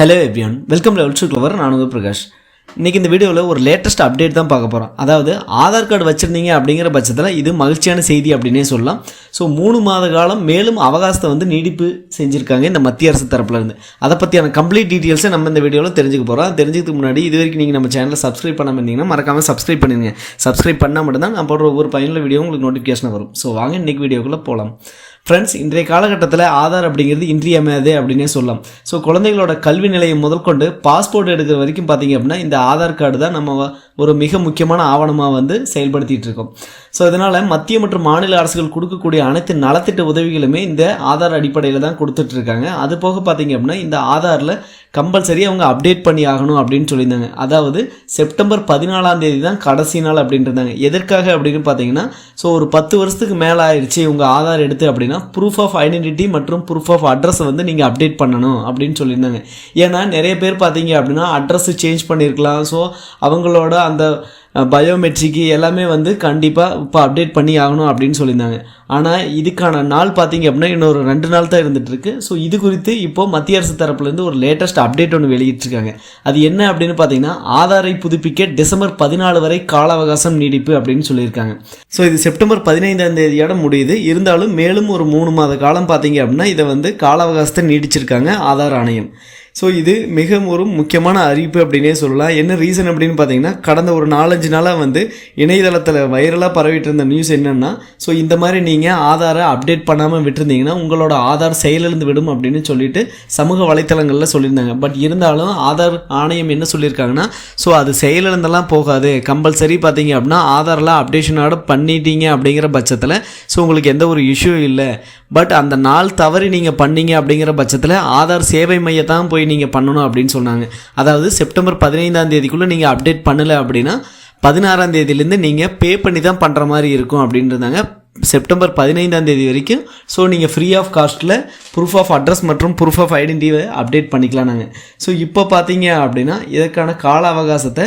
Hello everyone welcome level two clever நான் பிரகாஷ். இன்றைக்கி இந்த வீடியோவில் ஒரு லேட்டஸ்ட் அப்டேட் தான் பார்க்க போகிறோம் அதாவது ஆதார் கார்டு வச்சுருந்தீங்க அப்படிங்கிற பட்சத்தில் இது மகிழ்ச்சியான செய்தி அப்படின்னே சொல்லலாம். ஸோ மூணு மாத காலம் மேலும் அவகாசத்தை வந்து நீடிப்பு செஞ்சுருக்காங்க இந்த மத்திய அரசு தரப்புலேருந்து அதை பற்றியான கம்ப்ளீட் டீட்டெயில்ஸை நம்ம இந்த வீடியோவில் தெரிஞ்சுக்க போகிறோம் தெரிஞ்சதுக்கு முன்னாடி இது வரைக்கும் நீங்கள் நம்ம சேனலை சப்ஸ்கிரைப் பண்ணாமல் இருந்தீங்கன்னா மறக்காமல் சப்ஸ்கிரைப் பண்ணிடுங்க சப்ஸ்கிரைப் பண்ணால் மட்டும்தான் நான் போடுற ஒவ்வொரு பயனுள்ள வீடியோ உங்களுக்கு நோட்டிஃபிகேஷன் வரும். ஸோ வாங்க இன்றைக்கி வீடியோக்குள்ளே போகலாம் ஃப்ரெண்ட்ஸ் இன்றைய காலகட்டத்தில் ஆதார் அப்படிங்கிறது இன்றியமையாது அப்படின்னே சொல்லலாம். ஸோ குழந்தைகளோட கல்வி நிலையம் முதற்கொண்டு பாஸ்போர்ட் எடுக்கிற வரைக்கும் பார்த்தீங்க அப்படின்னா இந்த ஆதார் கார்டு தான் நம்ம ஒரு மிக முக்கியமான ஆவணமாக வந்து செயல்படுத்திட்டு இருக்கோம். ஸோ இதனால் மத்திய மற்றும் மாநில அரசுகள் கொடுக்கக்கூடிய அனைத்து நலத்திட்ட உதவிகளுமே இந்த ஆதார் அடிப்படையில் தான் கொடுத்துட்ருக்காங்க அது போக பார்த்தீங்க அப்படின்னா இந்த ஆதாரில் கம்பல்சரி அவங்க அப்டேட் பண்ணி ஆகணும் அப்படின்னு சொல்லியிருந்தாங்க. அதாவது செப்டம்பர் பதினாலாம் தேதி தான் கடைசி நாள் அப்படின்ட்டு எதற்காக அப்படின்னு பார்த்தீங்கன்னா ஸோ ஒரு பத்து வருஷத்துக்கு மேலே ஆயிடுச்சு உங்கள் ஆதார் எடுத்து அப்படின்னா ப்ரூஃப் ஆஃப் ஐடென்டிட்டி மற்றும் ப்ரூஃப் ஆஃப் அட்ரஸை வந்து நீங்கள் அப்டேட் பண்ணணும் அப்படின்னு சொல்லியிருந்தாங்க. ஏன்னா நிறைய பேர் பார்த்தீங்க அப்படின்னா அட்ரஸ் சேஞ்ச் பண்ணியிருக்கலாம். ஸோ அவங்களோட அந்த பயோமெட்ரிக்கு எல்லாமே வந்து கண்டிப்பாக இப்போ அப்டேட் பண்ணி ஆகணும் அப்படின்னு சொல்லியிருந்தாங்க. ஆனால் இதுக்கான நாள் பார்த்தீங்க அப்படின்னா இன்னொரு ரெண்டு நாள் தான் இருந்துட்டு இருக்கு ஸோ இது குறித்து இப்போ மத்திய அரசு தரப்புலேருந்து ஒரு லேட்டஸ்ட் அப்டேட் ஒன்று வெளியிட்டிருக்காங்க. அது என்ன அப்படின்னு பார்த்தீங்கன்னா ஆதாரை புதுப்பிக்க டிசம்பர் பதினாலு வரை கால அவகாசம் நீடிப்பு அப்படின்னு சொல்லியிருக்காங்க. ஸோ இது செப்டம்பர் பதினைந்தாம் தேதியோட முடியுது. இருந்தாலும் மேலும் ஒரு மூணு மாத காலம் பார்த்தீங்க அப்படின்னா இதை வந்து கால அவகாசத்தை நீடிச்சிருக்காங்க ஆதார் ஆணையம். ஸோ இது மிக ஒரு முக்கியமான அறிவிப்பு அப்படின்னே சொல்லலாம். என்ன ரீசன் அப்படின்னு பார்த்தீங்கன்னா கடந்த ஒரு நாலஞ்சு நாளாக வந்து இணையதளத்தில் வைரலாக பரவிட்டு இருந்த நியூஸ் என்னென்னா ஸோ இந்த மாதிரி நீங்கள் ஆதாரை அப்டேட் பண்ணாமல் விட்டுருந்தீங்கன்னா உங்களோட ஆதார் செயலிழந்து விடும் அப்படின்னு சொல்லிட்டு சமூக வலைத்தளங்களில் சொல்லியிருந்தாங்க. பட் இருந்தாலும் ஆதார் ஆணையம் என்ன சொல்லியிருக்காங்கன்னா ஸோ அது செயலிழந்தெல்லாம் போகாது. கம்பல்சரி பார்த்தீங்க அப்படின்னா ஆதார்லாம் அப்டேஷனோட பண்ணிட்டீங்க அப்படிங்கிற பட்சத்தில் ஸோ உங்களுக்கு எந்த ஒரு இஷ்யூ இல்லை. பட் அந்த நாள் தவறி நீங்கள் பண்ணீங்க அப்படிங்கிற பட்சத்தில் ஆதார் சேவை மையத்தான் போய் நீங்கள் பண்ணணும் அப்படின்னு சொன்னாங்க. அதாவது செப்டம்பர் பதினைந்தாம் தேதிக்குள்ளே நீங்கள் அப்டேட் பண்ணலை அப்படின்னா பதினாறாம் தேதியிலேருந்து நீங்கள் பே பண்ணி தான் பண்ணுற மாதிரி இருக்கும் அப்படின்றாங்க செப்டம்பர் பதினைந்தாம் தேதி வரைக்கும் ஸோ நீங்கள் ஃப்ரீ ஆஃப் காஸ்ட்டில் ப்ரூஃப் ஆஃப் அட்ரஸ் மற்றும் ப்ரூஃப் ஆஃப் ஐடென்டிட்டியை அப்டேட் பண்ணிக்கலாம் நாங்கள் ஸோ இப்போ பார்த்தீங்க அப்படின்னா இதற்கான கால அவகாசத்தை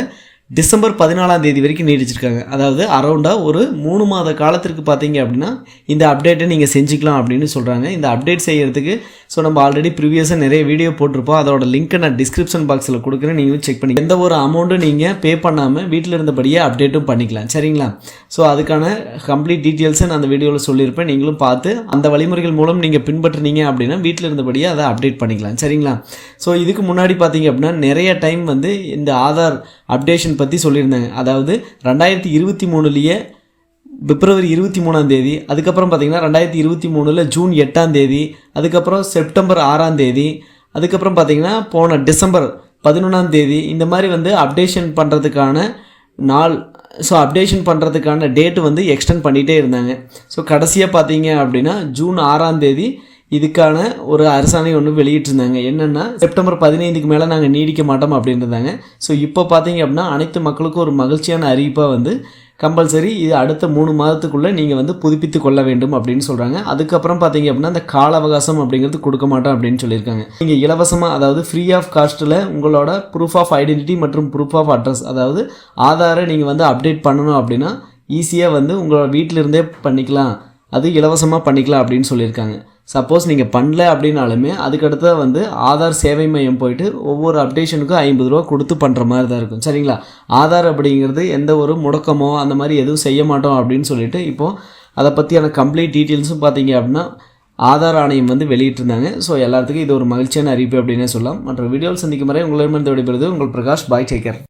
டிசம்பர் பதினாலாம் தேதி வரைக்கும் நீடிச்சிருக்காங்க. அதாவது அரௌண்டாக ஒரு மூணு மாத காலத்திற்கு பார்த்தீங்க அப்படின்னா இந்த அப்டேட்டை நீங்கள் செஞ்சுக்கலாம் அப்படின்னு சொல்கிறாங்க இந்த அப்டேட் செய்கிறதுக்கு ஸோ நம்ம ஆல்ரெடி ப்ரீவியஸாக நிறைய வீடியோ போட்டிருப்போம். அதோட லிங்க்கை நான் டிஸ்கிரிப்ஷன் பாக்ஸில் கொடுக்குறேன். நீங்களும் செக் பண்ணி எந்த ஒரு அமௌண்ட்டும் நீங்கள் பே பண்ணாமல் வீட்டில் இருந்தபடியே அப்டேட்டும் பண்ணிக்கலாம். சரிங்களா? ஸோ அதுக்கான கம்ப்ளீட் டீட்டெயில்ஸை நான் அந்த வீடியோவில் சொல்லியிருப்பேன். நீங்களும் பார்த்து அந்த வழிமுறைகள் மூலம் நீங்கள் பின்பற்றுனீங்க அப்படின்னா வீட்டில் இருந்தபடியே அதை அப்டேட் பண்ணிக்கலாம். சரிங்களா? ஸோ இதுக்கு முன்னாடி பார்த்தீங்க அப்படின்னா நிறைய டைம் வந்து இந்த ஆதார் அப்டேஷன் பற்றி சொல்லியிருந்தாங்க. அதாவது ரெண்டாயிரத்தி இருபத்தி மூணுலேயே பிப்ரவரி இருபத்தி மூணாம் தேதி அதுக்கப்புறம் பார்த்தீங்கன்னா ரெண்டாயிரத்தி இருபத்தி மூணில் ஜூன் எட்டாம் தேதி அதுக்கப்புறம் செப்டம்பர் ஆறாம் தேதி அதுக்கப்புறம் பார்த்தீங்கன்னா போன டிசம்பர் பதினொன்றாம் தேதி இந்த மாதிரி வந்து அப்டேஷன் பண்ணுறதுக்கான நாள் ஸோ அப்டேஷன் பண்ணுறதுக்கான டேட்டு வந்து எக்ஸ்டெண்ட் பண்ணிகிட்டே இருந்தாங்க. ஸோ கடைசியாக பார்த்தீங்க அப்படின்னா ஜூன் ஆறாம் தேதி இதுக்கான ஒரு அரசாணை ஒன்று வெளியிட்டிருந்தாங்க. என்னென்னா செப்டம்பர் பதினைந்துக்கு மேலே நாங்கள் நீடிக்க மாட்டோம் அப்படின்றாங்க ஸோ இப்போ பார்த்தீங்க அப்படின்னா அனைத்து மக்களுக்கும் ஒரு மகிழ்ச்சியான அறிவிப்பாக வந்து கம்பல்சரி இது அடுத்த மூணு மாதத்துக்குள்ளே நீங்கள் வந்து புதுப்பித்து கொள்ள வேண்டும் அப்படின்னு சொல்கிறாங்க அதுக்கப்புறம் பார்த்தீங்க அப்படின்னா அந்த கால அவகாசம் அப்படிங்கிறது கொடுக்க மாட்டோம் அப்படின்னு சொல்லியிருக்காங்க. நீங்கள் இலவசமாக அதாவது ஃப்ரீ ஆஃப் காஸ்ட்டில் உங்களோட ப்ரூஃப் ஆஃப் ஐடென்டிட்டி மற்றும் ப்ரூஃப் ஆஃப் அட்ரஸ் அதாவது ஆதாரை நீங்கள் வந்து அப்டேட் பண்ணணும் அப்படின்னா ஈஸியாக வந்து உங்களோட வீட்டிலிருந்தே பண்ணிக்கலாம். அது இலவசமாக பண்ணிக்கலாம் அப்படின்னு சொல்லியிருக்காங்க. சப்போஸ் நீங்கள் பண்ணல அப்படின்னாலுமே அதுக்கடுத்து வந்து ஆதார் சேவை மையம் போயிட்டு ஒவ்வொரு அப்டேஷனுக்கும் ஐம்பது ரூபா கொடுத்து பண்ணுற மாதிரி தான் இருக்கும். சரிங்களா? ஆதார் அப்படிங்கிறது எந்த ஒரு முடக்கமோ அந்த மாதிரி எதுவும் செய்ய மாட்டோம் அப்படின்னு சொல்லிட்டு இப்போது அதை பற்றியான கம்ப்ளீட் டீட்டெயில்ஸும் பார்த்தீங்க அப்படின்னா ஆதார் ஆணையம் வந்து வெளியிட்டிருந்தாங்க. ஸோ எல்லாத்துக்கும் இது ஒரு மகிழ்ச்சியான அறிவிப்பு அப்படின்னே சொல்லலாம். மற்ற வீடியோவில் சந்திக்கும் வரை உங்களிடமிருந்து விடைபெறுவது உங்கள் பிரகாஷ். பாய் டேக்கர்